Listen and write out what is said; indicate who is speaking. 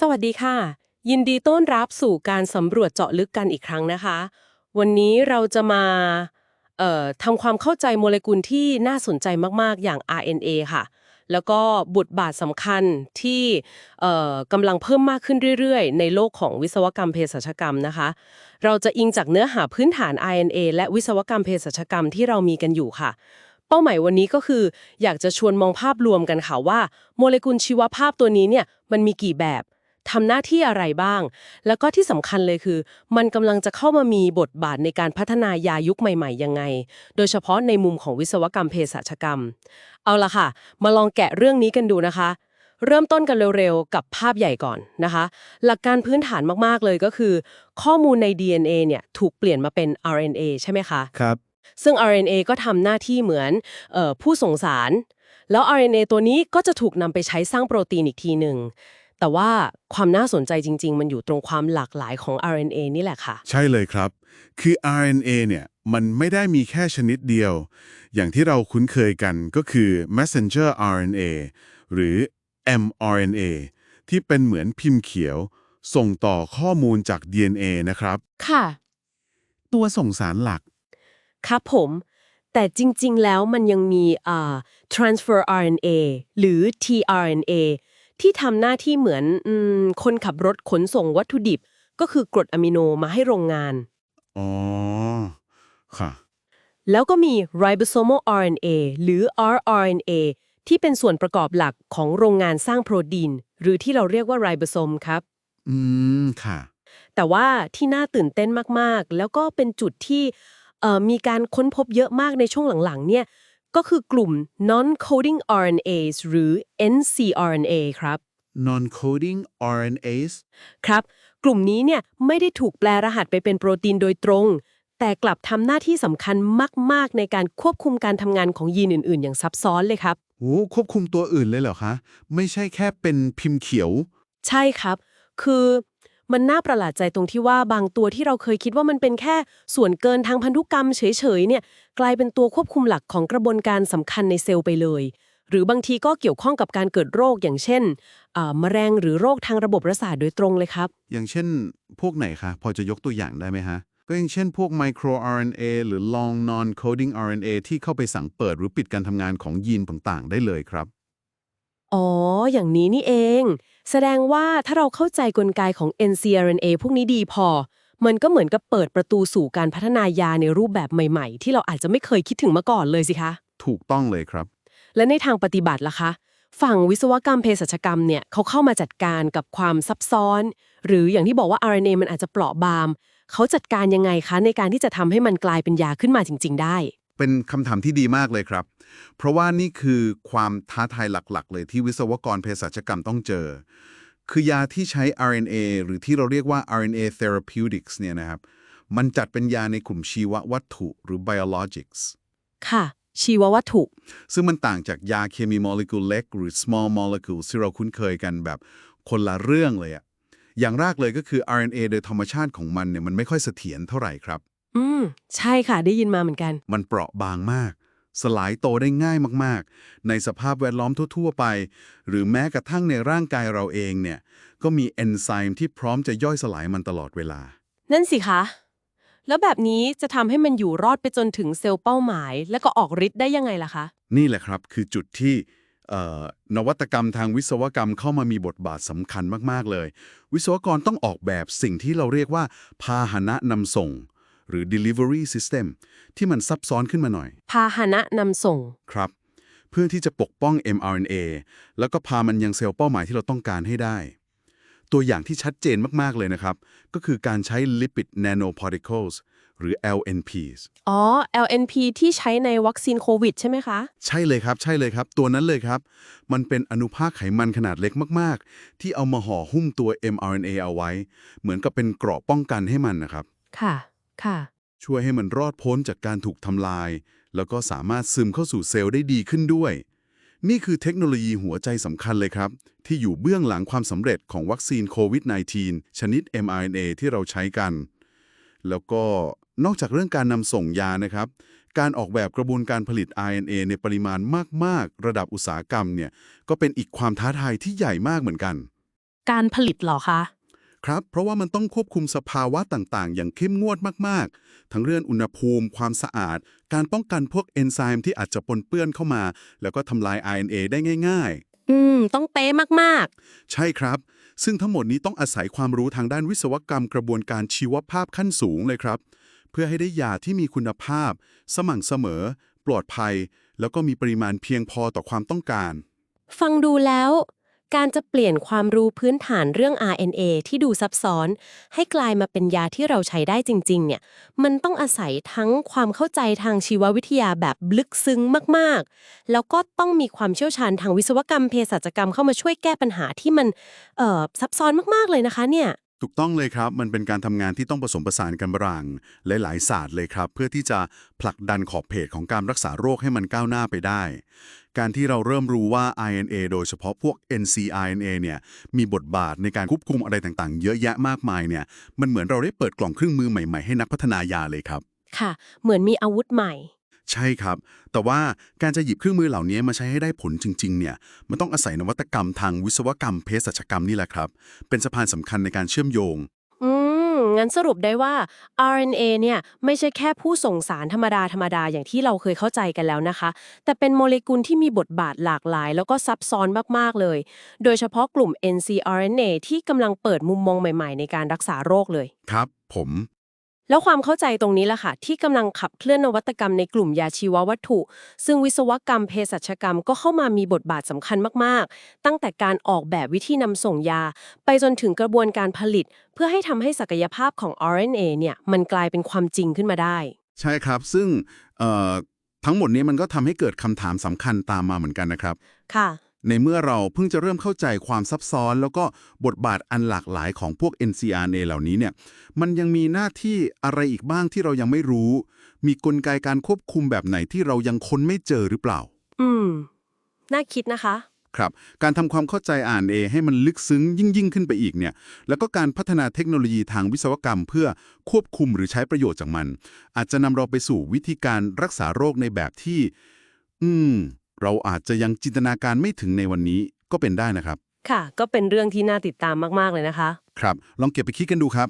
Speaker 1: สวัสดีค่ะ ยินดีต้อนรับสู่การสำรวจเจาะลึกกันอีกครั้งนะคะ วันนี้เราจะมาทำความเข้าใจโมเลกุลที่น่าสนใจมากๆอย่าง RNA ค่ะ แล้วก็บทบาทสำคัญที่กำลังเพิ่มมากขึ้นเรื่อยๆ ในโลกของวิศวกรรมเภสัชกรรมนะคะ เราจะอิงจากเนื้อหาพื้นฐาน RNA และวิศวกรรมเภสัชกรรมที่เรามีกันอยู่ค่ะเป้าหมายวันนี้ก็คืออยากจะชวนมองภาพรวมกันค่ะว่า โมเลกุลชีวภาพตัวนี้เนี่ยมันมีกี่แบบ ทำหน้าที่อะไรบ้าง แล้วก็ที่สำคัญเลยคือ มันกำลังจะเข้ามามีบทบาทในการพัฒนายายุคใหม่ๆยังไง โดยเฉพาะในมุมของวิศวกรรมเภสัชกรรม เอาละค่ะ มาลองแกะเรื่องนี้กันดูนะคะ เริ่มต้นกันเร็วๆ กับภาพใหญ่ก่อนนะคะ หลักการพื้นฐานมากๆเลยก็คือ ข้อมูลใน DNA เนี่ยถูกเปลี่ยนมาเป็น RNA ใช่ไหมคะ
Speaker 2: ครับ
Speaker 1: ซึ่ง RNA ก็ทำหน้าที่เหมือนเออผู้ส่งสาร แล้ว RNA ตัวนี้ก็จะถูกนำไปใช้สร้างโปรตีนอีกทีหนึ่ง แต่ว่าความน่าสนใจจริง ๆ มันอยู่ตรงความหลากหลายของ RNA นี่แหละค่ะ
Speaker 2: ใช่เลยครับ คือ RNA เนี่ยมันไม่ได้มีแค่ชนิดเดียว อย่างที่เราคุ้นเคยกันก็คือ messenger RNA หรือ mRNA ที่เป็นเหมือนพิมพ์เขียว ส่งต่อข้อมูลจาก DNA นะครับ
Speaker 1: ค่ะ
Speaker 2: ตัวส่งสารหลัก
Speaker 1: ครับผม แต่จริง ๆ แล้วมันยังมีอ่า transfer RNA หรือ tRNA ที่ทำหน้าที่เหมือนอมคนขับรถขนส่งวัตถุดิบ ก็คือกรดอะมิโนมาให้โรงงาน
Speaker 2: อ๋อ ค่ะ
Speaker 1: แล้วก็มี ribosomal RNA หรือ rRNA ที่เป็นส่วนประกอบหลักของโรงงานสร้างโปรตีนหรือที่เราเรียกว่า ribosome ครับ
Speaker 2: อืม ค่ะ
Speaker 1: แต่ว่าที่น่าตื่นเต้นมาก ๆ แล้วก็เป็นจุดที่เอ่อมีการค้นพบเยอะมากในช่วงหลัง ๆ เนี่ย ก็คือกลุ่ม non-coding RNAs หรือ ncRNA ครับ
Speaker 2: non-coding RNAs
Speaker 1: ครับ กลุ่มนี้เนี่ยไม่ได้ถูกแปลรหัสไปเป็นโปรตีนโดยตรง แต่กลับทำหน้าที่สำคัญมาก ๆ ในการควบคุมการทำงานของยีนอื่น ๆ อย่างซับซ้อนเลยครับ
Speaker 2: โอ้ควบคุมตัวอื่นเลยเหรอคะ ไม่ใช่แค่เป็นพิมพ์เขียว
Speaker 1: ใช่ครับ คือ มันน่าประหลาดใจตรงที่ว่าบางตัวที่เราเคยคิดว่ามันเป็นแค่ส่วนเกินทางพันธุกรรมเฉยๆเนี่ยกลายเป็นตัวควบคุมหลักของกระบวนการสำคัญในเซลล์ไปเลย หรือบางทีก็เกี่ยวข้องกับการเกิดโรคอย่างเช่นมะเร็งหรือโรคทางระบบประสาทโดยตรงเลยครับ
Speaker 2: อย่างเช่น พวกไหนคะพอจะยกตัวอย่างได้ไหมฮะก็อย่างเช่นพวก micro RNA หรือ long non coding RNA ที่เข้าไปสั่งเปิดหรือปิดการทำงานของยีนต่างๆ ได้เลยครับ
Speaker 1: อ๋อ อย่างนี้นี่เอง แสดงว่าถ้าเราเข้าใจกลไกของ ncRNA พวกนี้ดีพอ มันก็เหมือนกับเปิดประตูสู่การพัฒนายาในรูปแบบใหม่ๆ ที่เราอาจจะไม่เคยคิดถึงมาก่อนเลยสิคะ
Speaker 2: ถูกต้องเลยครับ
Speaker 1: และในทางปฏิบัติล่ะคะ ฝั่งวิศวกรรมเภสัชกรรมเนี่ยเขาเข้ามาจัดการกับความซับซ้อน หรืออย่างที่บอกว่า RNA มันอาจจะเปราะบางเขาจัดการยังไงคะในการที่จะทำให้มันกลายเป็นยาขึ้นมาจริง ๆ ได้
Speaker 2: เป็นคำถามที่ดีมากเลยครับ เพราะว่านี่คือความท้าทายหลักๆ เลยที่วิศวกรเภสัชกรรมต้องเจอ คือยาที่ใช้ RNA หรือที่เราเรียกว่า RNA therapeutics เนี่ยนะครับ มันจัดเป็นยาในกลุ่มชีววัตถุหรือ biologics
Speaker 1: ค่ะ ชีววัตถุ
Speaker 2: ซึ่งมันต่างจากยาเคมีโมเลกุลเล็กหรือ small molecules ที่เราคุ้นเคยกันแบบคนละเรื่องเลยอะอย่างแรกเลยก็คือ RNA โดยธรรมชาติของมันเนี่ยมันไม่ค่อยเสถียรเท่าไหร่ครับ
Speaker 1: อืม ใช่ค่ะได้ยินมาเหมือนกัน
Speaker 2: มันเปราะบางมาก สลายโตได้ง่ายมากๆ ในสภาพแวดล้อมทั่ว ๆ ไป หรือแม้กระทั่งในร่างกายเราเองเนี่ย ก็มีเอนไซม์ที่พร้อมจะย่อยสลายมันตลอดเวลา
Speaker 1: นั่นสิคะ แล้วแบบนี้จะทำให้มันอยู่รอดไปจนถึงเซลล์เป้าหมาย และก็ออกฤทธิ์ได้ยังไงล่ะคะ
Speaker 2: นี่แหละครับคือจุดที่เอ่อนวัตกรรมทางวิศวกรรมเข้ามามีบทบาทสำคัญมาก ๆ เลย วิศวกรต้องออกแบบสิ่งที่เราเรียกว่า พาหนะนำส่ง หรือ delivery system ที่มันซับซ้อนขึ้นมาหน่อย
Speaker 1: พาหนะนำส่ง
Speaker 2: ครับ เพื่อที่จะปกป้อง mRNA แล้วก็พามันยังเซลล์เป้าหมายที่เราต้องการให้ได้ ตัวอย่างที่ชัดเจนมากๆเลยนะครับ ก็คือการใช้ lipid nanoparticles หรือ LNPs
Speaker 1: อ๋อ LNP ที่ใช้ในวัคซีนโควิดใช่ไหมคะ
Speaker 2: ใช่เลยครับ ใช่เลยครับ ตัวนั้นเลยครับ มันเป็นอนุภาคไขมันขนาดเล็กมาก ๆ ที่เอามาห่อหุ้มตัว mRNA เอาไว้ เหมือนกับเป็นเกราะป้องกันให้มันนะครับ
Speaker 1: ค่ะ ค่ะ
Speaker 2: ช่วยให้มันรอดพ้นจากการถูกทำลาย แล้วก็สามารถซึมเข้าสู่เซลล์ได้ดีขึ้นด้วย นี่คือเทคโนโลยีหัวใจสำคัญเลยครับ ที่อยู่เบื้องหลังความสำเร็จของวัคซีนโควิด -19 ชนิด mRNA ที่เราใช้กัน แล้วก็นอกจากเรื่องการนำส่งยานะครับ การออกแบบกระบวนการผลิต RNA ในปริมาณมาก ๆ ระดับอุตสาหกรรมเนี่ย ก็เป็นอีกความท้าทายที่ใหญ่มากเหมือนกัน
Speaker 3: การผลิตเหรอคะ
Speaker 2: ครับ เพราะว่ามันต้องควบคุมสภาวะต่างๆ อย่างเข้มงวดมากๆ ทั้งเรื่องอุณหภูมิ ความสะอาด การป้องกันพวกเอนไซม์ที่อาจจะปนเปื้อนเข้ามา แล้วก็ทำลาย RNA ได้ง่าย
Speaker 3: อืม ต้องเป๊ะมาก
Speaker 2: ๆ ใช่ครับ ซึ่งทั้งหมดนี้ต้องอาศัยความรู้ทางด้านวิศวกรรมกระบวนการชีวภาพขั้นสูงเลยครับ เพื่อให้ได้ยาที่มีคุณภาพ สม่ำเสมอ ปลอดภัย แล้วก็มีปริมาณเพียงพอต่อความต้องการ
Speaker 1: ๆฟังดูแล้ว การจะเปลี่ยนความรู้พื้นฐานเรื่อง RNA ที่ดูซับซ้อน ให้กลายมาเป็นยาที่เราใช้ได้จริงๆ เนี่ย มันต้องอาศัยทั้งความเข้าใจทางชีววิทยาแบบลึกซึ้งมากๆ แล้วก็ต้องมีความเชี่ยวชาญทางวิศวกรรมเภสัชกรรมเข้ามาช่วยแก้ปัญหาที่มันเอ่อซับซ้อนมากๆเลยนะคะเนี่ย
Speaker 2: ถูกต้องเลยครับ มันเป็นการทำงานที่ต้องผสมผสานกันระหว่างหลาย ๆ ศาสตร์เลยครับ เพื่อที่จะผลักดันขอบเขตของการรักษาโรคให้มันก้าวหน้าไปได้ การที่เราเริ่มรู้ว่า RNA โดยเฉพาะพวก ncRNA เนี่ยมีบทบาทในการควบคุมอะไรต่างๆ เยอะแยะมากมายเนี่ยมันเหมือนเราได้เปิดกล่องเครื่องมือใหม่ๆ ให้นักพัฒนายาเลยครับ
Speaker 1: ค่ะ เหมือนมีอาวุธใหม่
Speaker 2: ใช่ครับ แต่ว่าการจะหยิบเครื่องมือเหล่านี้มาใช้ให้ได้ผลจริงๆเนี่ยมันต้องอาศัยนวัตกรรมทางวิศวกรรมเภสัชกรรมนี่แหละครับ เป็นสะพานสำคัญในการเชื่อมโยง
Speaker 1: อืม งั้นสรุปได้ว่า RNA เนี่ยไม่ใช่แค่ผู้ส่งสารธรรมดาธรรมดาอย่างที่เราเคยเข้าใจกันแล้วนะคะ แต่เป็นโมเลกุลที่มีบทบาทหลากหลาย แล้วก็ซับซ้อนมาก ๆ เลย โดยเฉพาะกลุ่ม ncRNA ที่กำลังเปิดมุมมองใหม่ ๆ ในการรักษาโรคเลย
Speaker 2: ครับ ผม
Speaker 1: แล้วความเข้าใจตรงนี้ล่ะค่ะ ที่กำลังขับเคลื่อนนวัตกรรมในกลุ่มยาชีววัตถุ ซึ่งวิศวกรรมเภสัชกรรมก็เข้ามามีบทบาทสำคัญมากๆ ตั้งแต่การออกแบบวิธีนำส่งยา ไปจนถึงกระบวนการผลิต เพื่อให้ทำให้ศักยภาพของ RNA เนี่ยมันกลายเป็นความจริงขึ้นมาได้
Speaker 2: ใช่ครับซึ่งเอ่อทั้งหมดนี้มันก็ทำให้เกิดคำถามสำคัญตามมาเหมือนกันนะครับ
Speaker 1: ค่ะ
Speaker 2: ในเมื่อเราเพิ่งจะเริ่มเข้าใจความซับซ้อน แล้วก็บทบาทอันหลากหลายของพวก ncRNA เหล่านี้เนี่ย มันยังมีหน้าที่อะไรอีกบ้างที่เรายังไม่รู้ มีกลไกการควบคุมแบบไหนที่เรายังค้นไม่เจอหรือเปล่า
Speaker 1: อืม น่าคิดนะคะ
Speaker 2: ครับ การทำความเข้าใจ RNA ให้มันลึกซึ้งยิ่งยิ่งขึ้นไปอีกเนี่ย แล้วก็การพัฒนาเทคโนโลยีทางวิศวกรรม เพื่อควบคุมหรือใช้ประโยชน์จากมัน อาจจะนำเราไปสู่วิธีการรักษาโรคในแบบที่ อืม เราอาจจะยังจินตนาการไม่ถึงในวันนี้ก็เป็นได้นะครับ
Speaker 1: ค่ะ ก็เป็นเรื่องที่น่าติดตามมาก ๆ เลยนะคะ
Speaker 2: ครับ ลองเก็บไปคิดกันดูครับ